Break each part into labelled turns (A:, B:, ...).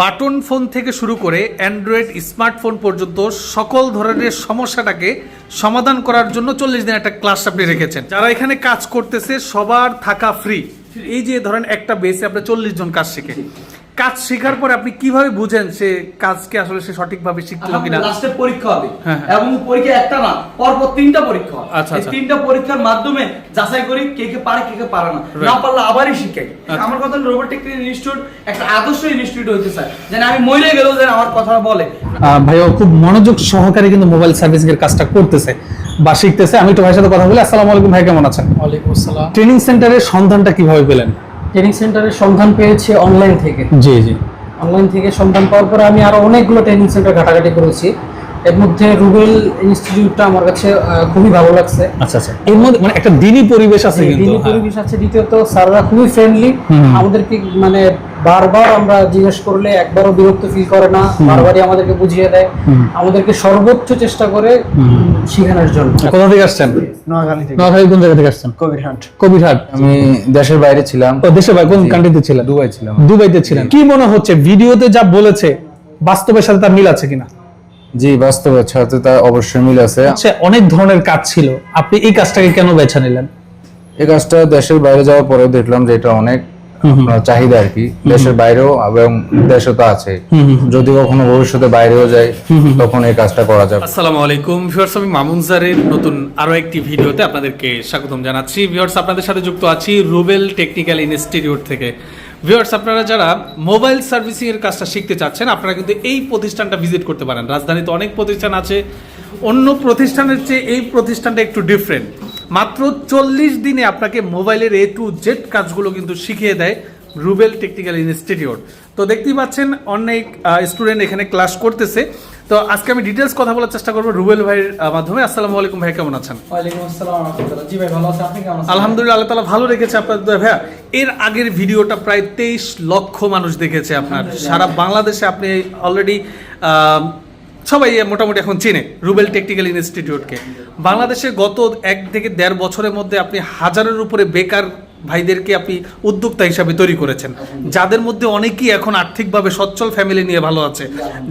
A: Button phone থেকে শুরু করে অ্যান্ড্রয়েড স্মার্টফোন পর্যন্ত সকল ধরনের সমস্যাটাকে সমাধান করার জন্য চল্লিশ দিন একটা ক্লাস আপনি রেখেছেন। যারা এখানে কাজ করতেছে, সবার থাকা ফ্রি এই যে ধরেন একটা বেসে আপনার চল্লিশ জন কাজ শিখে। কাজ শেখার পর আপনি কীভাবে বুঝেন সে কাজকে আসলে সে সঠিকভাবে শিখলো কিনা?
B: লাস্টে পরীক্ষা হবে।
A: হ্যাঁ, হ্যাঁ।
B: এবং পরীক্ষা একটা না পরপর তিনটা পরীক্ষা হয়
A: আচ্ছা,
B: এই
A: আচ্ছা।
B: তিনটা পরীক্ষার মাধ্যমে যাচাই করি কে কে পারে কে কে পারে না। না পারলে আবারই শিখাই।
A: আচ্ছা।
B: আমার কথা রোবোটিক ইনস্টিটিউট একটা আদর্শ ইনস্টিটিউট হইতে চায়। যেন আমি মরে গেলেও যেন আমার কথা বলে।
C: ভাইও খুব মনোযোগ সহকারে কিন্তু মোবাইল সার্ভিসিং এর কাজটা করতেছে বা শিখতেছে। আমি তো ভাইয়ের সাথে কথা বলি। আসসালামু আলাইকুম ভাই কেমন আছেন?
D: ওয়ালাইকুম আসসালাম।
C: ট্রেনিং সেন্টারের সন্ধানটা কীভাবে পেলেন?
D: ট্রেনিং সেন্টারের সন্ধান পেয়েছি অনলাইন থেকে।
C: জি জি।
D: অনলাইন থেকে সন্ধান পাওয়ার পরে আমি আরও অনেকগুলো ট্রেনিং সেন্টার ঘাটাঘাটি করেছি। এর মধ্যে রুবেল ইনস্টিটিউটটা আমার কাছে খুবই ভালো লাগছে।
C: আচ্ছা আচ্ছা। এর মধ্যে মানে একটা দিনই পরিবেশ আছে কিন্তু
D: দিনী
C: হ্যাঁ।
D: পরিবেশ আছে। দ্বিতীয়ত স্যাররা খুবই ফ্রেন্ডলি। আমাদেরকে মানে বারবার আমরা জিজ্ঞেস করলে একবারও বিরক্ত ফিল করে না। বারবারই আমাদেরকে বুঝিয়ে দেয়। আমাদেরকে সর্বোচ্চ চেষ্টা করে শেখানোর জন্য।
C: কোথা থেকে আসছেন?
E: নোয়াখালী থেকে।
C: নোয়াখালী কোন জায়গা থেকে আসছেন?
E: কবিরহাট।
C: কবিরহাট।
E: আমি দেশের বাইরে ছিলাম।
C: ও দেশে ভাই কোন কান্ট্রিতে ছিলেন?
E: দুবাই ছিলাম।
C: দুবাইতে ছিলেন। কি মনে হচ্ছে ভিডিওতে যা বলেছে বাস্তবের সাথে তার মিল আছে কিনা?
E: জি বাস্তবের সাথে তা অবশ্যই মিল আছে।
C: আচ্ছা অনেক ধরনের কাজ ছিল। আপনি এই কাজটাকে কেন বেছে নিলেন?
E: এই কাজটা দেশের বাইরে যাওয়ার পরে দেখলাম যে এটা অনেক চাহিদা আর কি। দেশের বাইরেও এবং দেশে তো আছে। যদি কখনো ভবিষ্যতে বাইরেও যাই তখন এই কাজটা করা যাবে।
A: আসসালামু আলাইকুম ভিউয়ার্স আমি মামুন স্যারের নতুন আরও একটি ভিডিওতে আপনাদেরকে স্বাগতম জানাচ্ছি। ভিউয়ার্স আপনাদের সাথে যুক্ত আছি রুবেল টেকনিক্যাল ইনস্টিটিউট থেকে। ভিউয়ার্স আপনারা যারা মোবাইল সার্ভিসিং এর কাজটা শিখতে চাচ্ছেন আপনারা কিন্তু এই প্রতিষ্ঠানটা ভিজিট করতে পারেন। রাজধানীতে অনেক প্রতিষ্ঠান আছে অন্য প্রতিষ্ঠানের চেয়ে এই প্রতিষ্ঠানটা একটু ডিফারেন্ট মাত্র চল্লিশ দিনে আপনাকে মোবাইলের এ টু জেড কাজগুলো কিন্তু শিখিয়ে দেয় রুবেল টেকনিক্যাল ইনস্টিটিউট। তো দেখতেই পাচ্ছেন অনেক স্টুডেন্ট এখানে ক্লাস করতেছে। তো আজকে আমি ডিটেলস কথা বলার চেষ্টা করব রুবেল ভাইয়ের মাধ্যমে। আসসালামু আলাইকুম ভাই কেমন আছেন?
B: ওয়ালাইকুম আসসালাম রাহমাতুল্লাহ। জি ভাই ভালো আছে আপনি কেমন
A: আলহামদুলিল্লাহ আল্লাহ তালা ভালো রেখেছে আপনার ভাইয়া এর আগের ভিডিওটা প্রায় তেইশ লক্ষ মানুষ দেখেছে আপনার। সারা বাংলাদেশে আপনি অলরেডি সবাই মোটামুটি এখন চেনে রুবেল টেকনিক্যাল ইনস্টিটিউটকে। বাংলাদেশে গত এক থেকে দেড় বছরের মধ্যে আপনি হাজারের উপরে বেকার ভাইদেরকে আপনি উদ্যোক্তা হিসাবে তৈরি করেছেন। যাদের মধ্যে অনেকেই এখন আর্থিকভাবে সচ্ছল ফ্যামিলি নিয়ে ভালো আছে।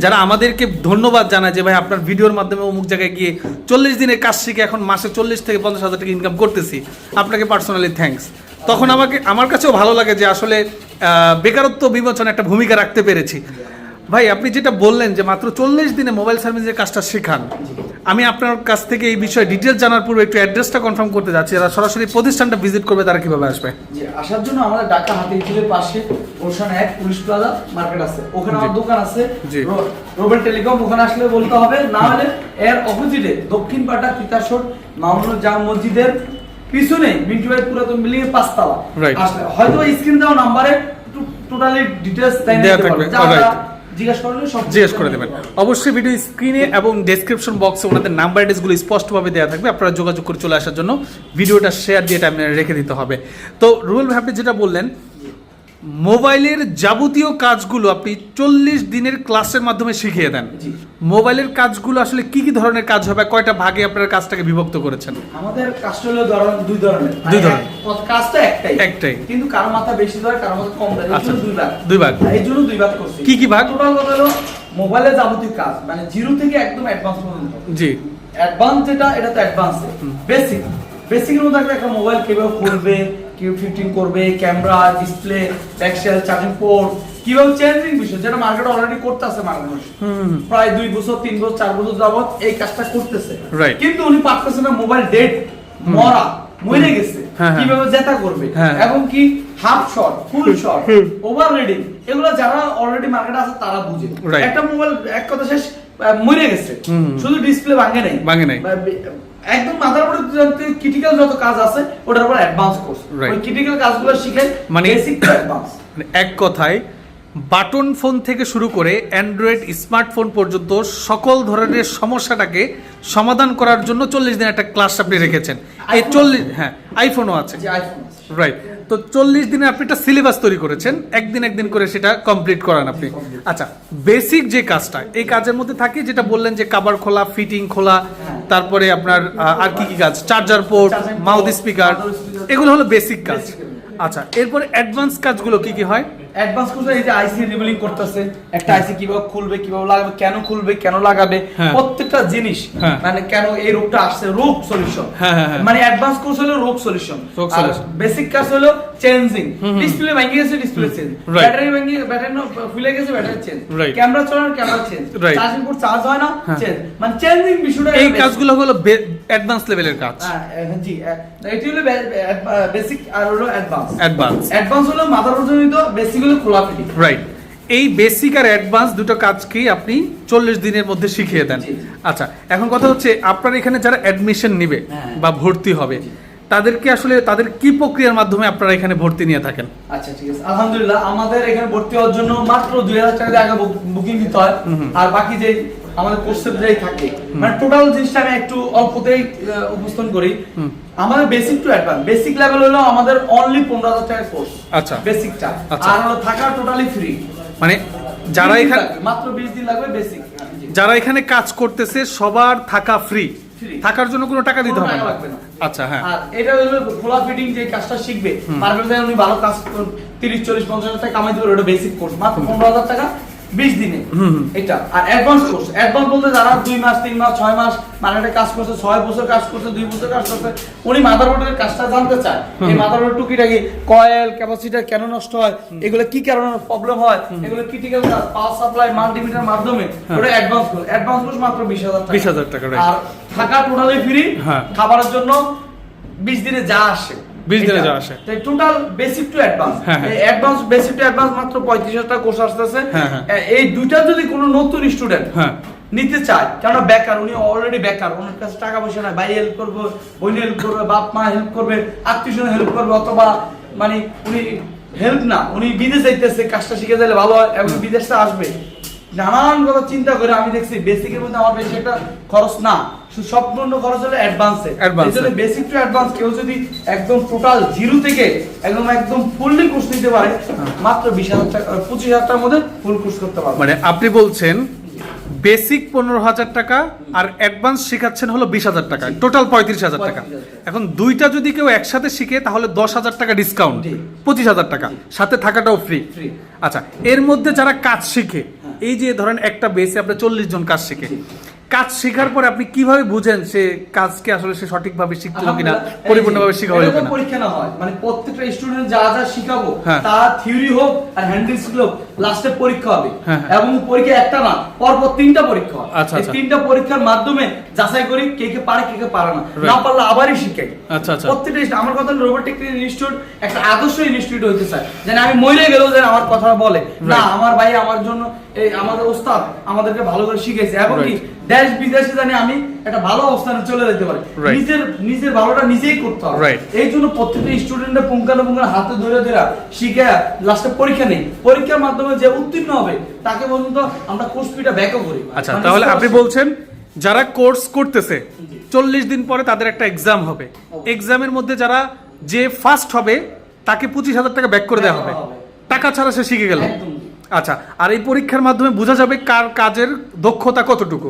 A: যারা আমাদেরকে ধন্যবাদ জানায় যে, ভাই, আপনার ভিডিওর মাধ্যমে অমুক জায়গায় গিয়ে চল্লিশ দিনের কাজ শিখে এখন মাসে চল্লিশ থেকে পঞ্চাশ হাজার টাকা ইনকাম করতেছি। আপনাকে পার্সোনালি থ্যাঙ্কস তখন আমাকে, আমার কাছেও ভালো লাগে যে আসলে বেকারত্ব বিমোচনে একটা ভূমিকা রাখতে পেরেছি। ভাই আপনি যেটা বললেন যে মাত্র চল্লিশ দিনে মোবাইল সার্ভিসের কাজটা শেখান আমি আপনার কাছ থেকে এই বিষয়ে ডিটেলস জানার পূর্বে একটু অ্যাড্রেসটা কনফার্ম করতে যাচ্ছি। যারা সরাসরি প্রতিষ্ঠানটা ভিজিট করবে তারা কীভাবে আসবে?
B: জি আসার জন্য আমাদের ঢাকা হাতিঝিলের পাশে ওশান এক পুলিশ প্লাজা মার্কেট আছে। ওখানে আমার দোকান আছে। রোবেল টেলিকম ওখানে আসলে বলতে হবে না হলে এর অপোজিটে দক্ষিণ পাটা তিতাসর মামুনুর জাম মসজিদের পিছনে মিন্টু ভাই পুরাতন বিল্ডিং এর পাঁচতলা আসলে হয়তো স্ক্রিন দেওয়া নাম্বারে টোটালি ডিটেলস
A: দেয়া থাকবে.
B: জিজ্ঞাসা
A: করে দেবেন অবশ্যই ভিডিও স্ক্রিনে এবং ডেসক্রিপশন বক্সে ওনাদের নাম্বার অ্যাড্রেসগুলো স্পষ্টভাবে দেওয়া থাকবে। আপনারা যোগাযোগ করে চলে আসার জন্য ভিডিওটা শেয়ার দিয়ে টাইম রেখে দিতে হবে। তো রুয়েল ভাই যেটা বললেন মোবাইলের যাবতীয় কাজগুলো আপনি চল্লিশ দিনের ক্লাসের মাধ্যমে শিখিয়ে দেন। মোবাইলের কাজগুলো আসলে কি কি ধরনের কাজ হবে? কয়টা ভাগে আপনার কাজটাকে বিভক্ত করেছেন?
B: আমাদের কাজটা হলো ধরন দুই ধরনের।
A: দুই ধরনের।
B: কাজটা একটাই।
A: একটাই।
B: কিন্তু কার মাথা বেশি ধরে কার মাথা কম ধরে।
A: আচ্ছা।
B: দুই ভাগ।
A: দুই ভাগ।
B: এই জন্য দুই ভাগ করছি।
A: কি কি ভাগ?
B: টোটাল হলো মোবাইলে যাবতীয় কাজ। মানে জিরো থেকে একদম অ্যাডভান্স পর্যন্ত।
A: জি।
B: অ্যাডভান্স যেটা এটা তো অ্যাডভান্স বেসিক বেসিকের মধ্যে একটা মোবাইল কীভাবে খুলবে কীভাবে ফিটিং করবে camera display back shell charging port কীভাবে চেঞ্জিং বিষয় যেটা মার্কেটে অলরেডি করতেছে মানুষ। প্রায় দুই বছর তিন বছর চার বছর যাবত এই কাজটা করতেছে। কিন্তু উনি পারতেছে না মোবাইল ডেট মরা মরে গেছে।
A: হ্যাঁ, হ্যাঁ।
B: কীভাবে জেতা করবে?
A: হ্যাঁ।
B: এবং কি half shot full shot over reading এগুলো যারা অলরেডি মার্কেটে আছে তারা বুঝে। একটা মোবাইল এক কথা শেষ মরে গেছে। শুধু ডিসপ্লে ভাঙে নাই।
A: ভাঙে নাই।
B: একদম মাথার উপরে ক্রিটিক্যাল যত কাজ আছে ওটার উপর অ্যাডভান্স কোর্স ওই ক্রিটিক্যাল কাজগুলো
A: মানে-
B: বেসিক অ্যাডভান্স
A: মানে এক কথায় বাটন ফোন থেকে শুরু করে অ্যান্ড্রয়েড স্মার্টফোন পর্যন্ত সকল ধরনের সমস্যাটাকে সমাধান করার জন্য চল্লিশ দিন একটা ক্লাস আপনি রেখেছেন। এই চল্লিশ হ্যাঁ আইফোনও আছে।
B: আইফোন
A: রাইট তো চল্লিশ দিনে আপনি একটা সিলেবাস তৈরি করেছেন। একদিন একদিন করে সেটা কমপ্লিট করান আপনি। আচ্ছা বেসিক যে কাজটা এই কাজের মধ্যে থাকে যেটা বললেন যে কাবার খোলা ফিটিং খোলা তারপরে আপনার আর কি কি কাজ? চার্জার পোর্ট মাউথ স্পিকার এগুলো হলো বেসিক কাজ। আচ্ছা এরপরে অ্যাডভান্স কাজগুলো কি কি হয়?
B: অ্যাডভান্স কোর্সে এই যে আইসি রিবিলিং করতেছে একটা আইসি কীভাবে খুলবে কীভাবে লাগাবে কেন খুলবে কেন লাগাবে
A: হ্যাঁ।
B: প্রত্যেকটা জিনিস
A: হ্যাঁ।
B: মানে কেন এই রোগটা আসছে রোগ সলিউশন
A: হ্যাঁ, হ্যাঁ, হ্যাঁ।
B: মানে অ্যাডভান্স কোর্স হলো রোগ সলিউশন বেসিক কাজ হলো চেঞ্জিং ডিসপ্লে ভেঙে গেছে ডিসপ্লে চেঞ্জ ব্যাটারি ভেঙে ব্যাটারি ফুলে গেছে battery change camera camera change charging port charge হয় না
A: হ্যাঁ।
B: চেঞ্জ মানে চেঞ্জিং বিষয়টা
A: এই কাজগুলো হলো অ্যাডভান্স লেভেলের কাজ।
B: হ্যাঁ, হ্যাঁ, জি এটি হলো বেসিক আর হলো অ্যাডভান্স
A: অ্যাডভান্স
B: অ্যাডভান্স হলো মাদার জনিত বেসিক হলো খোলা ফিটিং
A: রাইট এই বেসিক আর অ্যাডভান্স দুটো কাজকেই আপনি চল্লিশ দিনের মধ্যে শিখিয়ে দেন। আচ্ছা এখন কথা হচ্ছে আপনার এখানে যারা অ্যাডমিশন নিবে
B: হ্যাঁ।
A: বা ভর্তি হবে তাদেরকে আসলে তাদের কি প্রক্রিয়ার মাধ্যমে আপনারা এখানে ভর্তি নিয়ে থাকেন?
B: আচ্ছা ঠিক আছে। আলহামদুলিল্লাহ আমাদের এখানে ভর্তি হওয়ার জন্য মাত্র দুই হাজার টাকা আগে বুকিং দিতে হয়। আর বাকি যে আমাদের কোর্সের যেই থাকে। মানে টোটাল জিনিসটা আমি একটু অল্পতেই উপস্থাপন করি। আমাদের basic to advance basic level হলো আমাদের অনলি পনেরো হাজার টাকার কোর্স
A: আচ্ছা।
B: বেসিকটা
A: আচ্ছা।
B: আর হলো থাকা টোটালি ফ্রি
A: মানে যারা এখানে
B: মাত্র বিশ দিন লাগবে বেসিক
A: যারা এখানে কাজ করতেছে সবার থাকা ফ্রি থাকার জন্য কোনো টাকা দিতে হবে না। আচ্ছা হ্যাঁ।
B: আর এটা হলো খোলা ফিটিং যে কাজটা শিখবে। মার্কেটে উনি ভালো কাজ তিরিশ চল্লিশ পঞ্চাশ হাজার টাকা কামাই পারবে ওটা বেসিক কোর্স মাত্র পনেরো হাজার টাকা। বিশ দিনে। এটা। আর অ্যাডভান্স কোর্স অ্যাডভান্স বলতে যারা দুই মাস তিন মাস ছয় মাস মার্কেটে কাজ করছে ছয় বছর কাজ করছে দুই বছর কাজ করছে উনি মাদারবোর্ডের কাজটা জানতে চায়। এই মাদারবোর্ড টুকিটাকি কয়েল ক্যাপাসিটার কেন নষ্ট হয়? এগুলো কি কারণে প্রবলেম হয়? এগুলো ক্রিটিক্যাল কাজ পাওয়ার সাপ্লাই মাল্টিমিটার মাধ্যমে। ওটা অ্যাডভান্স কোর্স অ্যাডভান্স কোর্স মাত্র বিশ হাজার টাকা।
A: 20,000 টাকা.
B: আর থাকা টোটালি ফ্রি
A: হ্যাঁ।
B: খাবারের জন্য 20 দিনে যা আসে।
A: 20 দিনে যা আসে।
B: তাই total basic to advance advance basic to advance মাত্র 35000 টাকা কোর্স আসতেছে
A: হ্যাঁ, হ্যাঁ।
B: এই দুইটা যদি কোনো নতুন স্টুডেন্ট
A: হ্যাঁ।
B: নিতে চায় কেননা বেকার উনি অলরেডি বেকার ওনার কাছে টাকা পয়সা নাই ভাই হেল্প করবে বোন হেল্প করবে বাপ মা হেল্প করবে আত্মীয় হেল্প করবে অথবা মানে উনি হেল্প না উনি বিদেশ যাইতেছে কাজটা শিখে দিলে ভালো হয় এবং বিদেশটা আসবে নানান কথা চিন্তা করে আমি দেখছি বেসিকের মধ্যে আমার বেশি একটা খরচ না সম্পূর্ণ খরচ হলো অ্যাডভান্সে
A: Advance এ।
B: বেসিক টু অ্যাডভান্স কেউ যদি একদম টোটাল জিরো থেকে একদম একদম ফুললি কোর্স নিতে পারে মাত্র বিশ হাজার টাকা পঁচিশ হাজার টাকার মধ্যে ফুল কোর্স করতে পারবে।
A: মানে আপনি বলছেন বেসিক পনেরো হাজার টাকা আর অ্যাডভান্স শেখাচ্ছেন হলো বিশ হাজার টাকা টোটাল পঁয়ত্রিশ হাজার টাকা। এখন দুইটা যদি কেউ একসাথে শিখে তাহলে দশ হাজার টাকা ডিসকাউন্ট পঁচিশ হাজার টাকা। সাথে থাকাটাও ফ্রি। আচ্ছা এর মধ্যে যারা কাজ শিখে এই যে ধরেন একটা বেসে আপনার চল্লিশ জন কাজ শিখে কাজ শেখার পর আপনি কীভাবে বুঝেন সে কাজকে আসলে সে সঠিকভাবে শিখলো কিনা পরিপূর্ণভাবে শেখা হলো কিনা?
B: পরীক্ষা না হয়। মানে প্রত্যেকটা স্টুডেন্ট যা যা শিখাবো
A: হ্যাঁ।
B: তা থিওরি হোক আর হ্যান্ডেলগুলো হোক লাস্টে পরীক্ষা হবে।
A: হ্যাঁ, হ্যাঁ।
B: এবং পরীক্ষা একটা না পরপর তিনটা পরীক্ষা হয়।
A: আচ্ছা,
B: এই
A: আচ্ছা।
B: তিনটা পরীক্ষার মাধ্যমে যাচাই করি কে কে পারে কে কে পারে না। না পারলে আবারই শিখাই।
A: আচ্ছা, আচ্ছা।
B: প্রত্যেকটা আমার কথা রোবট টেকনিক ইনস্টিটিউট একটা আদর্শ ইনস্টিটিউট হইতে চায়। যেন আমি মরে গেলেও যেন আমার কথা বলে। না আমার ভাই আমার জন্য এই আমাদের ওস্তাদ আমাদেরকে ভালো করে শিখেছে এবং কি দেশ বিদেশে জানি আমি একটা ভালো অবস্থানে চলে যেতে পারি। নিজের নিজের ভালোটা নিজেই করতে হবে। এই জন্য প্রত্যেকটা স্টুডেন্টের পুঙ্খানুপুঙ্খান হাতে ধরে ধরে শিখে লাস্টে পরীক্ষা নেই। পরীক্ষার মাধ্যমে যে উত্তীর্ণ হবে তাকে পর্যন্ত আমরা কোর্স ফিটা ব্যাকও করি।
A: আচ্ছা তাহলে আপনি বলছেন যারা কোর্স করতেছে চল্লিশ দিন পরে তাদের একটা এক্সাম হবে। এক্সামের মধ্যে যারা যে ফার্স্ট হবে তাকে পঁচিশ হাজার টাকা ব্যাক করে দেওয়া হবে।
B: হবে।
A: টাকা ছাড়া সে শিখে গেল।
B: একদম।
A: আচ্ছা আর এই পরীক্ষার মাধ্যমে বোঝা যাবে কার কাজের দক্ষতা কতটুকু।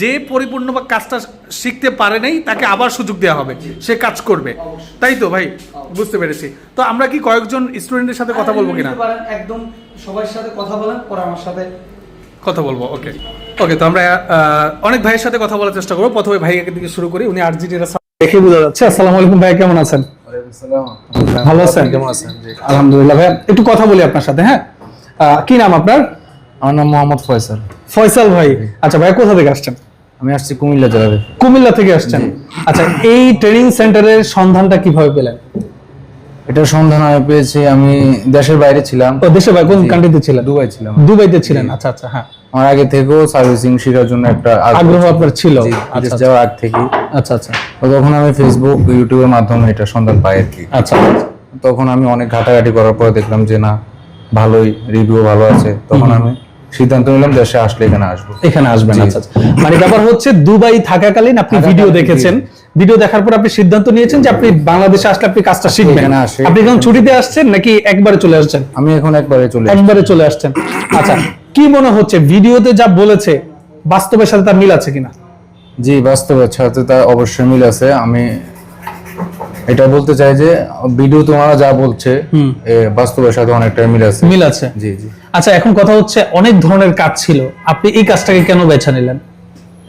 A: যে পরিপূর্ণ বা কাজটা শিখতে পারে নাই তাকে আবার সুযোগ দেওয়া হবে। সে কাজ করবে। তাই তো ভাই? বুঝতে পেরেছি। তো আমরা কি কয়েকজন স্টুডেন্টের সাথে কথা বলব কিনা?
B: একদম সবার সাথে কথা বলেন পরে আমার সাথে
A: কথা বলব ওকে। ওকে তো আমরা আহ, অনেক ভাইয়ের সাথে কথা বলার চেষ্টা করব। প্রথমে ভাইয়ের দিকে শুরু করি উনি আরজিটির
F: দেখে বোঝা যাচ্ছে। আসসালামু আলাইকুম ভাই কেমন আছেন? ভালো আছেন?
E: কেমন আছেন?
F: আলহামদুলিল্লাহ ভাই একটু কথা বলি আপনার সাথে হ্যাঁ? কি নাম আপনার?
E: আমার নাম মোহাম্মদ ফয়সাল।
F: ফয়সাল ভাই। আচ্ছা ভাই কোথা থেকে আসছেন?
E: আমি আসছি কুমিল্লা জেলা থেকে
F: কুমিল্লা থেকে আসছেন। আচ্ছা এই ট্রেনিং সেন্টারের সন্ধানটা কীভাবে পেলেন?
E: এটার সন্ধান আমি পেয়েছি আমি দেশের বাইরে ছিলাম।
F: ও দেশে ভাই কোন কান্ট্রিতে ছিলেন?
E: দুবাই ছিলাম।
F: দুবাইতে ছিলেন আচ্ছা আচ্ছা হ্যাঁ।
E: আমার আগে থেকেও সার্ভিসিং শেখার জন্য একটা
F: আগ্রহ আপনার ছিল। আচ্ছা
E: বিদেশ
F: আচ্ছা,
E: যাওয়ার আগ থেকে
F: আচ্ছা আচ্ছা।
E: তো তখন আমি ফেসবুক ইউটিউবের মাধ্যমে এটা সন্ধান পাই আর কি।
F: আচ্ছা।
E: তখন আমি অনেক ঘাটাঘাটি করার পর দেখলাম যে না ভালোই রিভিউ ভালো আছে তখন আমি সিদ্ধান্ত নিলাম দেশে আসলে এখানে আসব।
F: এখানে আসবেন আচ্ছা আচ্ছা। মানে ব্যাপার হচ্ছে দুবাই থাকাকালীন আপনি ভিডিও দেখেছেন। ভিডিও দেখার পর আপনি সিদ্ধান্ত নিয়েছেন যে আপনি বাংলাদেশে আসলে আপনি কাজটা শিখবেন। আপনি এখন ছুটিতে আসছেন নাকি একবারে চলে আসছেন?
E: আমি এখন একবারে চলে।
F: একবারে চলে আসছেন। আচ্ছা কি মনে হচ্ছে ভিডিওতে যা বলেছে বাস্তবের সাথে তার মিল আছে কিনা?
E: জি বাস্তবের সাথে তা অবশ্যই মিল আছে। আমি এটা বলতে চাই যে ভিডিও তোমরা যা বলছে বাস্তবের সাথে অনেকটা মিল আছে।
A: মিল আছে।
E: জি জি।
A: আচ্ছা এখন কথা হচ্ছে অনেক ধরনের কাজ ছিল। আপনি এই কাজটাকে কেন বেছে নিলেন?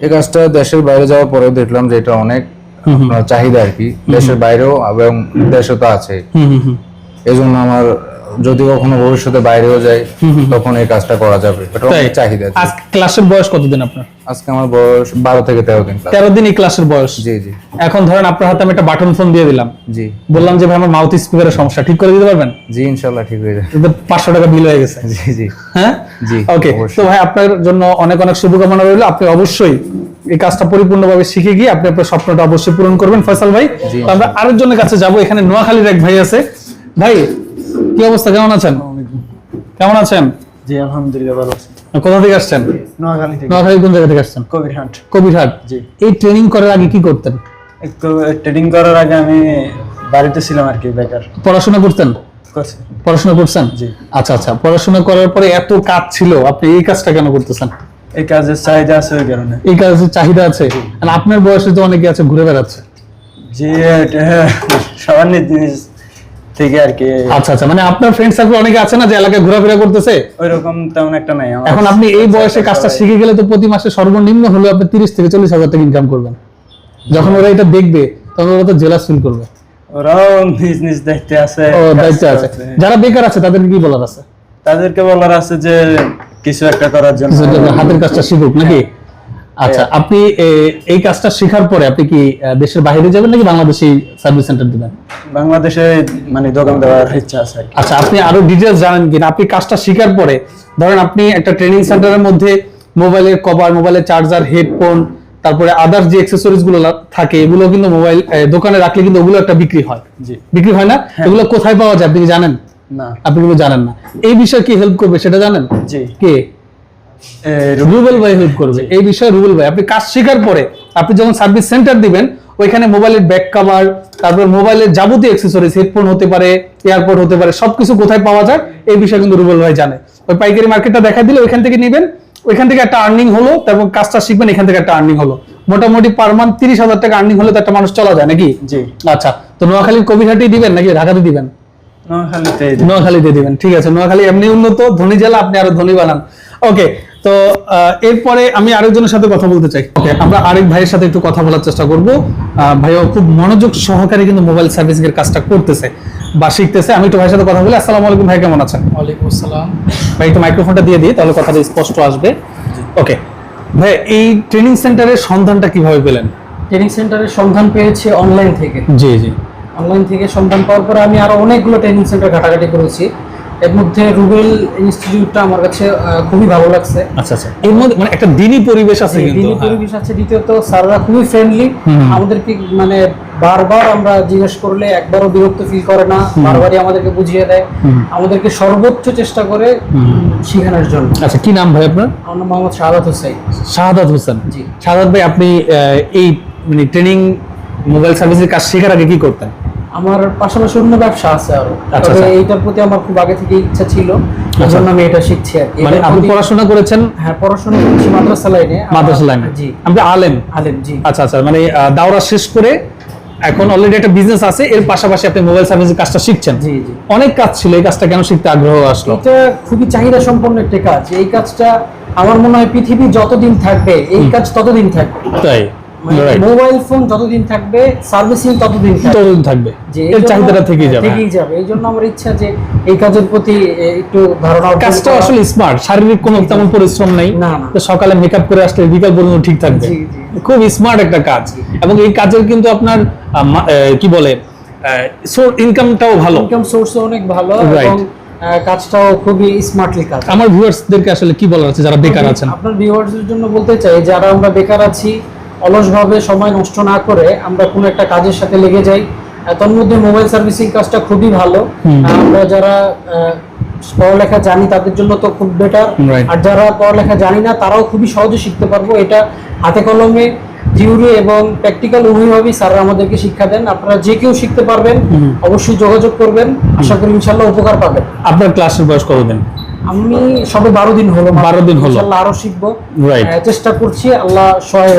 E: এই কাজটা দেশের বাইরে যাওয়ার পরে দেখলাম যে এটা অনেক চাহিদা আর কি। দেশের বাইরেও এবং দেশে তো আছে। এই জন্য আমার যদি কখনো ভবিষ্যতে বাইরেও যাই তখন এই কাজটা করা যাবে। এটা অনেক চাহিদা জি।
A: আজ ক্লাসের বয়স কতদিন আপনার?
E: আজকে আমার বয়স বারো থেকে তেরো দিন
A: তেরো দিন এই ক্লাসের বয়স।
E: জি জি।
A: এখন ধরেন আপনার হাতে আমি একটা বাটন ফোন দিয়ে দিলাম।
E: জি।
A: বললাম যে ভাই আমার মাউথ স্পিকারের সমস্যা ঠিক করে দিতে পারবেন?
E: জি ইনশাল্লাহ ঠিক হয়ে যাবে।
A: পাঁচশো টাকা বিল হয়ে গেছে।
E: জি জি।
A: হ্যাঁ?
E: জি,
A: ওকে তো ভাই আপনার জন্য অনেক অনেক শুভকামনা রইল। আপনি অবশ্যই এই কাজটা পরিপূর্ণভাবে শিখে গিয়ে আপনি আপনার স্বপ্নটা অবশ্যই পূরণ করবেন ফয়সাল ভাই। আমরা আরেকজনের কাছে যাব এখানে নোয়াখালীর এক ভাই আছে। ভাই কি অবস্থা? কেমন আছেন? কেমন আছেন?
C: জি আলহামদুলিল্লাহ ভালো আছি।
A: কোথা থেকে আসছেন?
C: নোয়াখালী থেকে।
A: নোয়াখালী কোন জায়গা থেকে আসছেন?
C: কবিরহাট।
A: কবিরহাট।
C: জি।
A: এই ট্রেনিং করার আগে কি করতেন?
C: একটু ট্রেডিং করার আগে আমি বাড়িতে ছিলাম আর কি বেকার।
A: পড়াশোনা করতেন? পড়াশোনা করছেন?
C: জি।
A: আচ্ছা আচ্ছা। পড়াশোনা করার পরে এত কাজ ছিল আপনি এই কাজটা কেন করতেছেন?
C: এই কাজের চাহিদা আছে ওই কারণে।
A: এই কাজের চাহিদা আছে? আর আপনার বয়সে তো অনেকে আছে ঘুরে বেড়াচ্ছে।
C: যে এটা সবার নিজ নিজ থেকে আর কি।
A: আচ্ছা আচ্ছা মানে আপনার ফ্রেন্ড সার্কেল অনেকে আছে না যে এলাকায় ঘোরাফেরা করতেছে?
C: ওই রকম তেমন একটা নাই
A: এখন আপনি এই বয়সে কাজটা শিখে গেলে তো প্রতি মাসে সর্বনিম্ন হলেও আপনি তিরিশ থেকে চল্লিশ হাজার টাকা ইনকাম করবেন। যখন ওরা এটা দেখবে তখন ওরা তো জেলাস ফিল করবে।
C: ওরাও নিজ নিজ দায়িত্বে আছে
A: ও দায়িত্ব আছে। যারা বেকার আছে তাদেরকে কি বলার আছে?
C: তাদেরকে বলার আছে যে কিছু একটা করার জন্য।
A: হাতের কাজটা শিখুক নাকি? আচ্ছা আপনি এই কাজটা শেখার পরে আপনি কি দেশের বাইরে যাবেন নাকি বাংলাদেশি সার্ভিস সেন্টার দিবেন?
C: বাংলাদেশে মানে দোকান দেওয়ার ইচ্ছা আছে
A: আচ্ছা আপনি আরও ডিটেলস জানেন কিনা? আপনি কাজটা শেখার পরে ধরেন আপনি একটা ট্রেনিং সেন্টারের মধ্যে মোবাইলের কভার মোবাইলের চার্জার হেডফোন তারপরে আদার যে অ্যাক্সেসরিজগুলো থাকে এগুলো কিন্তু মোবাইল দোকানে রাখলে কিন্তু ওগুলো একটা বিক্রি হয়।
C: জি।
A: বিক্রি হয় না? এগুলো কোথায় পাওয়া যায়? আপনি কি জানেন?
C: না।
A: আপনি কিন্তু জানেন না। এই বিষয়ে কি হেল্প করবে সেটা জানেন?
C: জি।
A: কে? রুবেল ভাই হেল্প করবে। এই বিষয়ে রুবেল ভাই আপনি কাজ শেখার পরে আপনি যখন সার্ভিস সেন্টার দিবেন ওইখানে মোবাইলের ব্যাক কভার তারপর মোবাইলের যাবতীয় অ্যাক্সেসরিজ হেডফোন হতে পারে এয়ারপোর্ট হতে পারে সবকিছু কোথায় পাওয়া যায় এই বিষয়ে কিন্তু রুবেল ভাই জানে। ওই পাইকারি মার্কেটটা দেখা দিলে ওইখান থেকে নেবেন ওইখান থেকে একটা আর্নিং হলো তারপর কাজটা শিখবেন এখান থেকে একটা আর্নিং হলো। মোটামুটি পার মান্থ তিরিশ হাজার টাকা আর্নিং হলে তো একটা মানুষ চলা যায় নাকি?
C: জি।
A: আচ্ছা তো নোয়াখালীর কবিরহাটেই দিবেন নাকি ঢাকাতে দিবেন?
C: নোয়াখালীতে
A: নোয়াখালীতে দিবেন ঠিক আছে নোয়াখালী এমনি উন্নত ধনী জেলা আপনি আরও ধনী বানান। ওকে তো এরপরে আমি আরেকজনের সাথে কথা বলতে চাই। ওকে আমরা আরেক ভাইয়ের সাথে একটু কথা বলার চেষ্টা করব। ভাইও খুব মনোযোগ সহকারে কিন্তু মোবাইল সার্ভিসিং এর কাজটা করতেছে বা শিখতেছে। আমি একটু ভাইয়ের সাথে কথা বলি। আসসালামু আলাইকুম ভাই কেমন আছেন?
D: ওয়ালাইকুম আসসালাম।
A: ভাই একটু মাইক্রোফোনটা দিয়ে দিই তাহলে কথাটা স্পষ্ট আসবে। ওকে ভাই এই ট্রেনিং সেন্টারের সন্ধানটা কীভাবে পেলেন?
D: ট্রেনিং সেন্টারের সন্ধান পেয়েছে অনলাইন থেকে।
A: জি জি।
D: অনলাইন থেকে সন্ধান পাওয়ার পরে আমি আরও অনেকগুলো ট্রেনিং সেন্টার ঘাটাঘাটি করেছি। এর মধ্যে রুবেল ইনস্টিটিউটটা আমার কাছে খুবই ভালো লাগছে।
A: আচ্ছা আচ্ছা। এর মধ্যে মানে একটা দিনই পরিবেশ আছে কিন্তু
D: দিনী
A: হ্যাঁ।
D: পরিবেশ আছে। দ্বিতীয়ত স্যাররা খুবই ফ্রেন্ডলি আমাদেরকে মানে বারবার আমরা জিজ্ঞেস করলে একবারও বিরক্ত ফিল করে না বারবারই আমাদেরকে বুঝিয়ে দেয়। আমাদেরকে সর্বোচ্চ চেষ্টা করে শেখানোর জন্য।
A: আচ্ছা কি নাম ভাই আপনার?
D: আমার নাম মোহাম্মদ শাহাদাত হোসেন।
A: শাহাদাত হোসেন।
D: জি।
A: শাহাদাত ভাই আপনি এই মানে ট্রেনিং মোবাইল সার্ভিসের কাজ শেখার আগে কি করতেন?
D: আমার পাশাপাশি অন্য ব্যবসা আছে আরও।
A: আচ্ছা,
D: তবে
A: আচ্ছা।
D: এইটার প্রতি আমার খুব আগে থেকে ইচ্ছা ছিল। এই জন্য আমি এটা শিখছি আর কি।
A: মানে আপনি পড়াশোনা করেছেন?
D: হ্যাঁ পড়াশোনা করছি মাদ্রাসা লাইনে।
A: মাদ্রাসা লাইনে।
D: জি।
A: আপনি আলেম?
D: আলেম জি।
A: আচ্ছা আচ্ছা। মানে দাওরা শেষ করে এখন অলরেডি একটা বিজনেস আছে। এর পাশাপাশি আপনি মোবাইল সার্ভিসের কাজটা শিখছেন।
D: জি জি।
A: অনেক কাজ ছিল। এই কাজটা কেন শিখতে আগ্রহ আসলো?
D: এটা খুবই চাহিদা সম্পন্ন একটা কাজ। এই কাজটা আমার মনে হয় পৃথিবী যতদিন থাকবে এই কাজ ততদিন থাকবে।
A: তাই.
D: মোবাইল ফোন যতদিন থাকবে সার্ভিসিং ততদিন
A: ততদিন থাকবে।
D: যে
A: এর চাহিদাটা থেকেই যাবে।
D: থেকেই যাবে। এই জন্য আমার ইচ্ছা যে এই কাজের প্রতি একটু ধারণা
A: কাজটা আসলে স্মার্ট শারীরিক কোনো তেমন পরিশ্রম নেই। তো সকালে মেকআপ করে আসলে বিকাল পর্যন্ত ঠিক থাকবে। খুব স্মার্ট একটা কাজ। এবং এই কাজের কিন্তু আপনার কি বলে ইনকামটাও ভালো।
D: ইনকাম সোর্স অনেক ভালো এবং কাজটাও খুবই স্মার্টলি কাজ।
A: আমার ভিউয়ার্সদেরকে আসলে কি বলার আছে যারা বেকার আছেন?
D: আপনার ভিউয়ার্সদের জন্য বলতে চাই যারা আমরা বেকার আছি অলসভাবে সময় নষ্ট না করে আমরা কোনো একটা কাজের সাথে লেগে যাই। তন্মধ্যে মোবাইল সার্ভিসিং কাজটা খুবই ভালো। আমরা যারা পড়ালেখা জানি তাদের জন্য তো খুব বেটার আর যারা পড়ালেখা জানি না তারাও খুবই সহজে শিখতে পারব। এটা হাতে কলমে থিওরি এবং প্র্যাকটিক্যাল উভয়ভাবেই স্যাররা আমাদেরকে শিক্ষা দেন। আপনারা যে কেউ শিখতে পারবেন অবশ্যই যোগাযোগ করবেন। আশা করি ইনশাল্লাহ উপকার পাবেন।
A: আপনার ক্লাসের বয়স কতদিন?
D: আমি সবে বারো দিন হলো
A: 12 দিন হলো।
D: আরও শিখব. চেষ্টা করছি আল্লাহ সহায়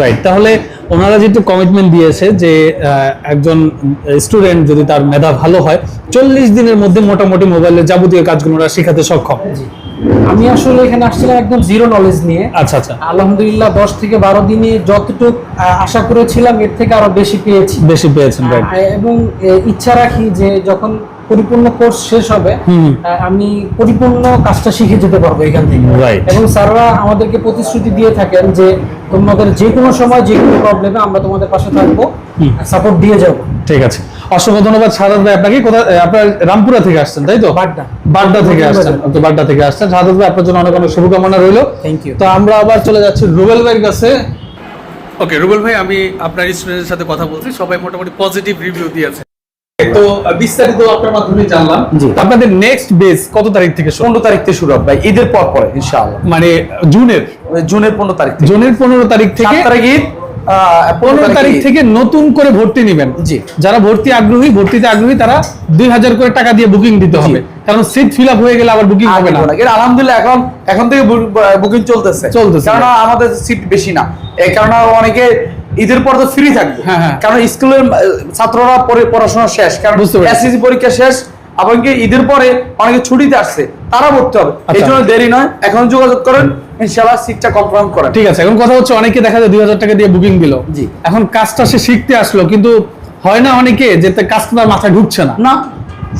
A: রাইট তাহলে ওনারা যেহেতু কমিটমেন্ট দিয়েছে যে একজন স্টুডেন্ট যদি তার মেধা ভালো হয় চল্লিশ দিনের মধ্যে মোটামুটি মোবাইলের যাবতীয় কাজগুলো ওরা শেখাতে সক্ষম।
D: আমি আসলে এখানে আসছিলাম একদম জিরো নলেজ নিয়ে।
A: আচ্ছা আচ্ছা।
D: আলহামদুলিল্লাহ দশ থেকে বারো দিনে যতটুকু আশা করেছিলাম এর থেকে আরও বেশি পেয়েছি।
A: বেশি পেয়েছেন
D: এবং ইচ্ছা রাখি যে যখন পরিপূর্ণ কোর্স শেষ হবে আমি পরিপূর্ণ কাজটা শিখে যেতে পারব এখান থেকে। এবং স্যাররা আমাদেরকে প্রতিশ্রুতি দিয়ে থাকেন যে তোমাদের যে কোনো সময় যে কোনো প্রবলেমে আমরা তোমাদের পাশে থাকব সাপোর্ট দিয়ে যাব।
A: ঠিক আছে। অসংখ্য ধন্যবাদ সাদাত ভাই। আপনাকে কোথায় আপনার রামপুরা থেকে আসছেন তাই তো?
D: বাড্ডা।
A: বাড্ডা থেকে আসছেন। ওকে বাড্ডা থেকে আসছেন। সাদাত ভাই আপনার জন্য অনেক অনেক শুভকামনা রইল।
D: Thank ইউ
A: তো আমরা আবার চলে যাচ্ছি রুবেল ভাইয়ের কাছে।
G: ওকে রুবেল ভাই আমি আপনার স্টুডেন্টের সাথে কথা বলছি। সবাই মোটামুটি পজিটিভ রিভিউ দিয়েছে।
A: তো বিস্তারিত আপনার মাধ্যমে জানলাম। আপনাদের নেক্সট বেস কত তারিখ থেকে
B: পনেরো তারিখ থেকে শুরু হবে ঈদের পর পরে ইনশাআল্লাহ।
A: মানে জুনের?
B: জুনের পনেরো তারিখ
A: জুনের পনেরো তারিখ থেকে
B: তারিখ ঈদ
A: পনেরো তারিখ থেকে নতুন করে ভর্তি নেবেন।
B: জি।
A: যারা ভর্তি আগ্রহী ভর্তিতে আগ্রহী তারা দুই হাজার করে টাকা দিয়ে বুকিং দিতে হবে। কারণ সিট ফিল আপ হয়ে গেলে আবার বুকিং হবে না।
B: আলহামদুলিল্লাহ এখন এখন থেকে বুকিং চলতেছে।
A: চলতেছে।
B: কারণ আমাদের সিট বেশি না। এই কারণে অনেকে ঈদের পর তো ফ্রি থাকবে।
A: হ্যাঁ, হ্যাঁ।
B: কারণ স্কুলের ছাত্ররা পরে পড়াশোনা শেষ। কারণ এসএসসি পরীক্ষা শেষ এমনকি ঈদের পরে অনেকে ছুটিতে আসছে তারা ভর্তি হবে। এই
A: আচ্ছা।
B: জন্য দেরি নয়। এখন যোগাযোগ করেন ইনশাআল্লাহ সিটটা কনফার্ম করেন।
A: ঠিক আছে এখন কথা হচ্ছে অনেকে দেখা যায় দুই হাজার টাকা দিয়ে বুকিং দিল।
B: জি।
A: এখন কাজটা সে শিখতে আসলো কিন্তু হয় না অনেকে যে কাজটা তার মাথায় ঢুকছে না।
B: না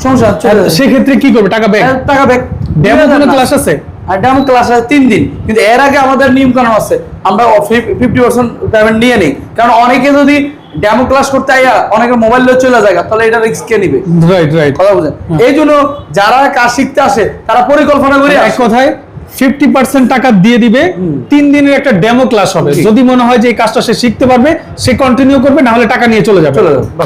B: সমস্যা
A: সেক্ষেত্রে কি করবে? টাকা ব্যাগ
B: টাকা ব্যাক
A: ডেমো ক্লাস আছে?
B: আর ডেমো ক্লাস আছে তিন দিন। কিন্তু এর আগে আমাদের নিয়ম কানুন আছে আমরা ফিফটি পার্সেন্ট পেমেন্ট নিয়ে নিই। কারণ অনেকে যদি ডেমো ক্লাস করতে আইয়া অনেকে মোবাইল নিয়ে চলে যায় তাহলে এটা রিস্ক কে নিবে?
A: রাইট রাইট
B: কথা বুঝেন এই জন্য যারা কাজ শিখতে আসে তারা পরিকল্পনা করে
A: এক কথায় ফিফটি পার্সেন্ট টাকা দিয়ে দিবে তিন দিনের একটা ডেমো ক্লাস হবে। যদি মনে হয় যে এই কাজটা সে শিখতে পারবে সে কন্টিনিউ করবে না হলে টাকা নিয়ে চলে যাবে।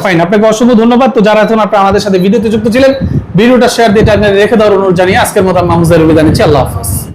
A: ফাইন আপনাকে অসংখ্য ধন্যবাদ। তো যারা এখন আপনারা আমাদের সাথে ভিডিওতে যুক্ত ছিলেন ভিডিওটা শেয়ার দিয়ে রেখে দেওয়ার অনুরোধ জানিয়ে আজকের মতো রবি জানিয়েছি আল্লাহ হাফেজ।